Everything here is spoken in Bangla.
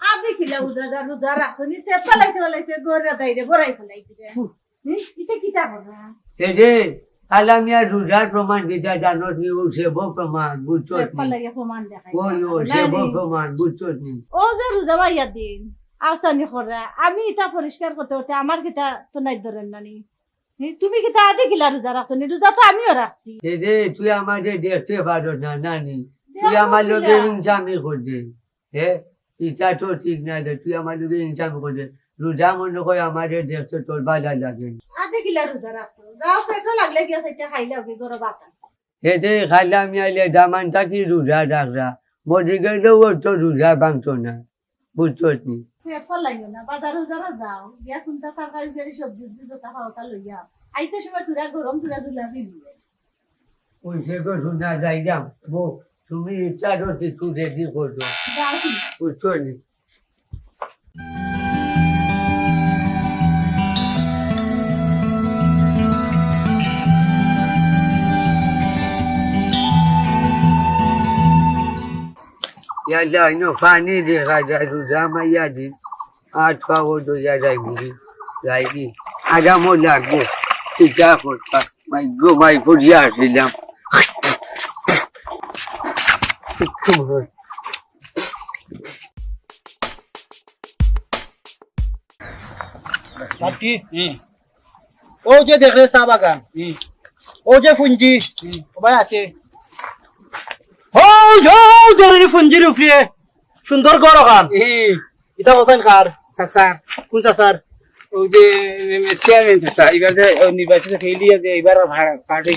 আদি কিলা উদা রোজা রাখছনি সে পালাইতে পালাইতে গড়া দাইরে বড়াই ফেলাইতে রে করা এই যে কালামিয়া রোজার প্রমাণ দিতে জানো নি ও সেব প্রমাণ বুঝছ নি? ওই ও সেব প্রমাণ বুঝছ নি? ও যে রোজা দিন আসানি করা আমি এটা পরিষ্কার করতে করতে আমার কিতা তো নাই ধরেন নানি। হি, তুমি কিতা আদি কিলা রোজা রাখছনি রোজা তো আমিও রাখছি। যে তুই আমাদের দেখতে পারো না নানি তুই আমার ইনসামি করছে হ্যাঁ তো ঠিক না যে তুই আমার ইনসামি করছে রোজা মনে করে আমাদের দেখতে তোর লাগে। কিলা রোজা রাখছো? যাও পেটো লাগলে গিয়া সেটা খাইলে ওকে গরো ভাত আছে। এতে খাইলাম আইলে দামান থাকি রোজা গেলেও ওর তো রোজা ভাঙতো না। বুঝছ পারছি। সে পালাইও না বাজার রোজারা যাও গিয়া কোনটা তরকারি ফেরি সবজি উবজি যত খাও তা লইয়া আইতে সময় তুরা গরম তুরা দুলা দিবি ওই সে তো শোনা যাইলাম। বউ তুমি ইচ্ছা করছি তুই রেডি করছ? যাও তুমি বুঝছ নি Yalla ino fani de gaja ruzama yadi atwa wodo yada guri laiki ada mo lagu tija kota mai go mai furia dilam বাটি ও যে দেখলে চা বাগান ও যে ফুঞ্জি ভাই আছে ও যো উফরিয়ে সুন্দর গড় খান এটা কোথায় কার? স্যার। কোন স্যার? ওই যে চেয়ারম্যান স্যার। এবার যে নির্বাচিত খেলিয়ে যে এবার ভাড়া পার্টি